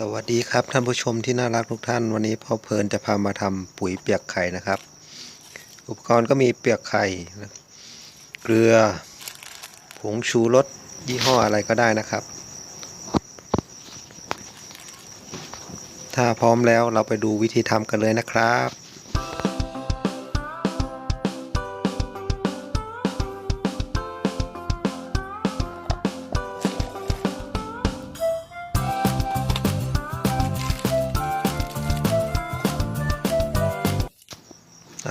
สวัสดีครับท่านผู้ชมที่น่ารักทุกท่าน วันนี้พ่อเพลินจะพามาทำปุ๋ยเปียกไข่นะครับ อุปกรณ์ก็มีเปียกไข่เกลือผงชูรสยี่ห้ออะไรก็ได้นะครับ ถ้าพร้อมแล้วเราไปดูวิธีทำกันเลยนะครับ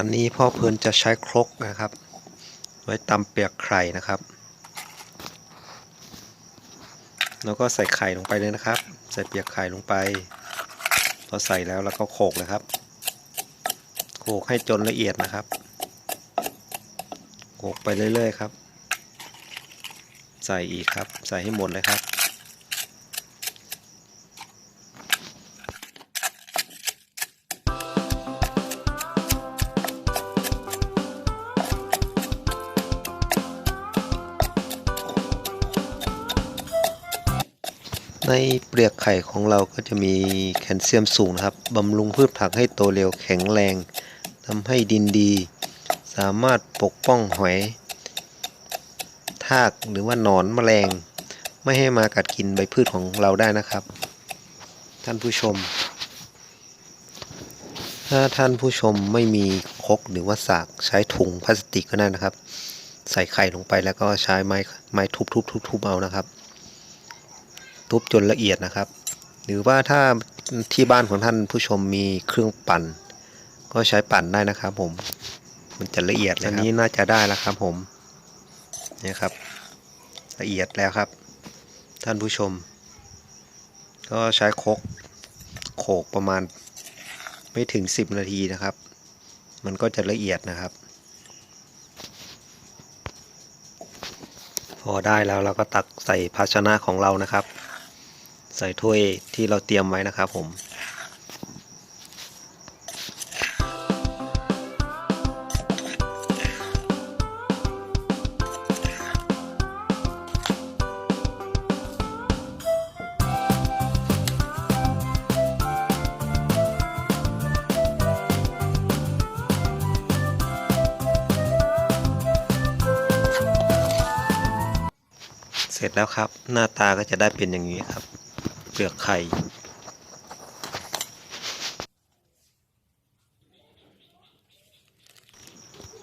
อันนี้พ่อเพลินจะใช้ครกนะครับ ไว้ตำเปียกไข่นะครับ แล้วก็ใส่ไข่ลงไปเลยนะครับ ใส่เปียกไข่ลงไปพอใส่แล้วแล้วก็โขกเลยครับ โขกให้จนละเอียดนะครับ โขกไปเรื่อยๆครับ ใส่อีกครับ ใส่ให้หมดเลยครับ ในเปลือกไข่ของเราก็จะมีแคลเซียมสูงนะครับบำรุงพืชผักให้โตเร็วแข็งแรงทำให้ดินดี สามารถปกป้องหอยทากหรือว่าหนอนแมลง ไม่ให้มากัดกินใบพืชของเราได้นะครับ ท่านผู้ชม ถ้าท่านผู้ชมไม่มีคกหรือว่าสากใช้ถุงพลาสติกก็ได้นะครับ ใส่ไข่ลงไปแล้วก็ใช้ไม้ไม้ทุบๆๆๆเอานะครับ ทุบจนละเอียดนะครับ หรือว่าถ้าที่บ้านของท่านผู้ชมมีเครื่องปั่น ก็ใช้ปั่นได้นะครับผม มันจะละเอียดเลยครับอันนี้น่าจะได้แล้วครับผมเนี่ยครับ ละเอียดแล้วครับ ท่านผู้ชม ก็ใช้คกโขกประมาณไม่ถึง 10 นาทีนะครับ มันก็จะละเอียดนะครับ พอได้แล้วเราก็ตักใส่ภาชนะของเรานะครับ ใส่ถ้วยที่เราเตรียมไว้นะครับผมเสร็จแล้วครับ หน้าตาก็จะได้เป็นอย่างนี้ครับ เปลือกไข่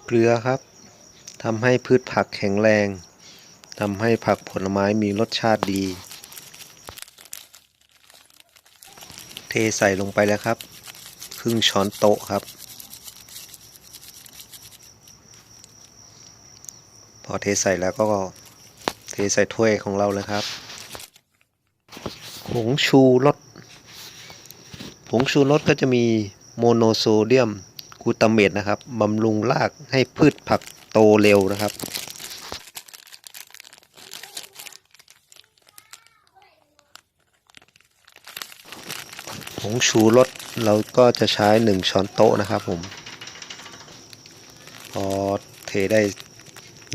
เกลือครับทำให้พืชผักแข็งแรงทำให้ผักผลไม้มีรสชาติดี เทใส่ลงไปแล้วครับ ครึ่งช้อนโต๊ะครับ พอเทใส่แล้วก็เทใส่ถ้วยของเราเลยครับ ผงชูรสผงชูรสก็จะมีโมโนโซเดียมกูตาเมตนะครับบำรุงรากให้พืชผักโตเร็วนะครับผงชูรสเราก็จะใช้หนึ่งช้อนโต๊ะนะครับผม พอเทได้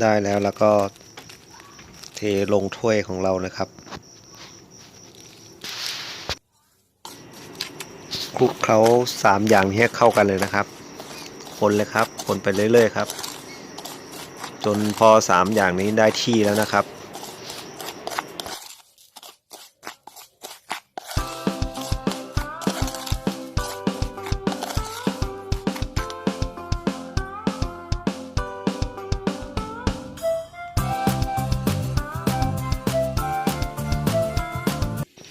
ได้แล้วแล้วก็เทลงถ้วยของเรานะครับ คลุกเคล้าสามอย่างนี้เข้ากันเลยนะครับ คนเลยครับ คนไปเรื่อยๆครับ จนพอสามอย่างนี้ได้ที่แล้วนะครับ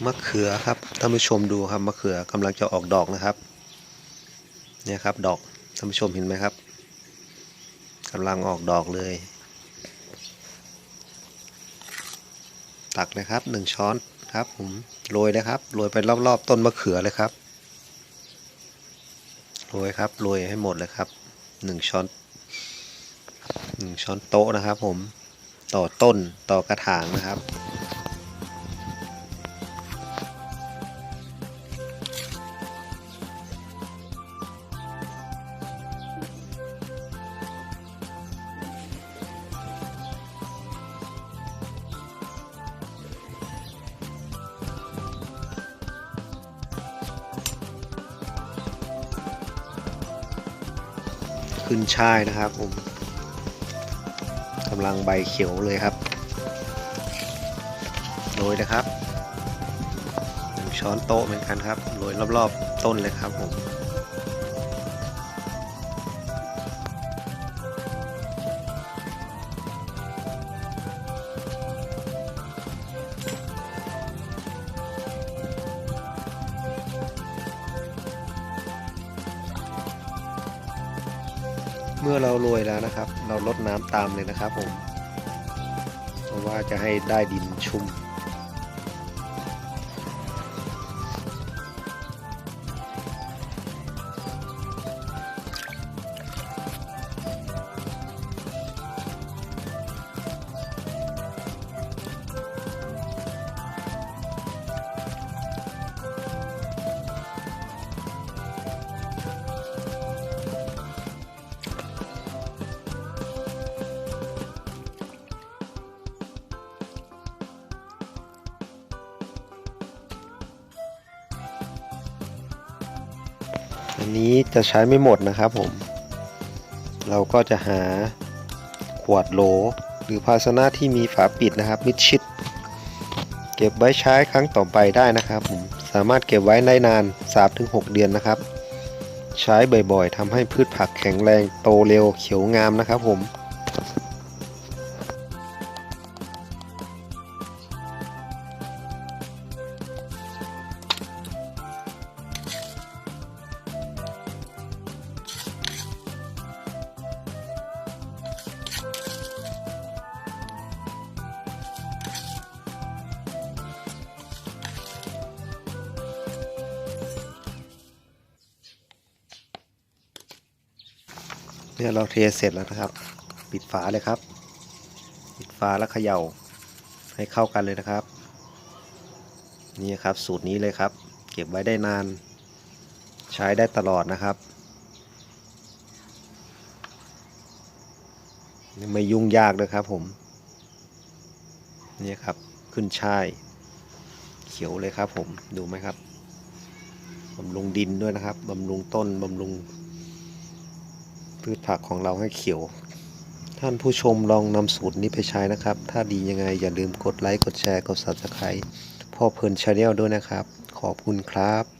มะเขือครับท่านผู้ชมดูครับมะเขือกำลังจะออกดอกนะครับ เนี่ยครับดอกท่านผู้ชมเห็นไหมครับกำลังออกดอกเลย ตักนะครับหนึ่งช้อนครับผมโรยนะครับโรยไปรอบๆ ต้นมะเขือเลยครับโรยครับโรยให้หมดเลยครับหนึ่งช้อนหนึ่งช้อนโต๊ะนะครับ ผมต่อต้นต่อกระถางนะครับ ขึ้นช่ายนะครับผมกำลังใบเขียวเลยครับโรยนะครับหนึ่งช้อนโต๊ะเหมือนกันครับโรยรอบๆต้นเลยครับผม เมื่อเราโรยแล้วนะครับ เราลดน้ำตามเลยนะครับผมเพราะว่าจะให้ได้ดินชุ่ม อันนี้จะใช้ไม่หมดนะครับผม เราก็จะหาขวดโหล หรือภาชนะที่มีฝาปิดนะครับ มิดชิด เก็บไว้ใช้ครั้งต่อไปได้นะครับผมสามารถเก็บไว้ได้นาน 3-6 เดือนนะครับ ใช้บ่อยๆทำให้พืชผักแข็งแรงโตเร็วเขียวงามนะครับผม เนี่ยเราเทเสร็จแล้วนะครับ ปิดฝาเลยครับ ปิดฝาแล้วเขย่าให้เข้ากันเลยนะครับ นี่ครับสูตรนี้เลยครับ เก็บไว้ได้นาน ใช้ได้ตลอดนะครับไม่ยุ่งยากเลยครับผม นี่ครับขึ้นช่ายเขียวเลยครับผมดูไหมครับบำรุงดินด้วยนะครับบำรุงต้นบำรุง พืชผักของเราให้เขียว ท่านผู้ชมลองนำสูตรนี้ไปใช้นะครับ ถ้าดียังไงอย่าลืมกดไลค์ กดแชร์ กด subscribe พ่อเพลินชาแนลด้วยนะครับ ขอบคุณครับ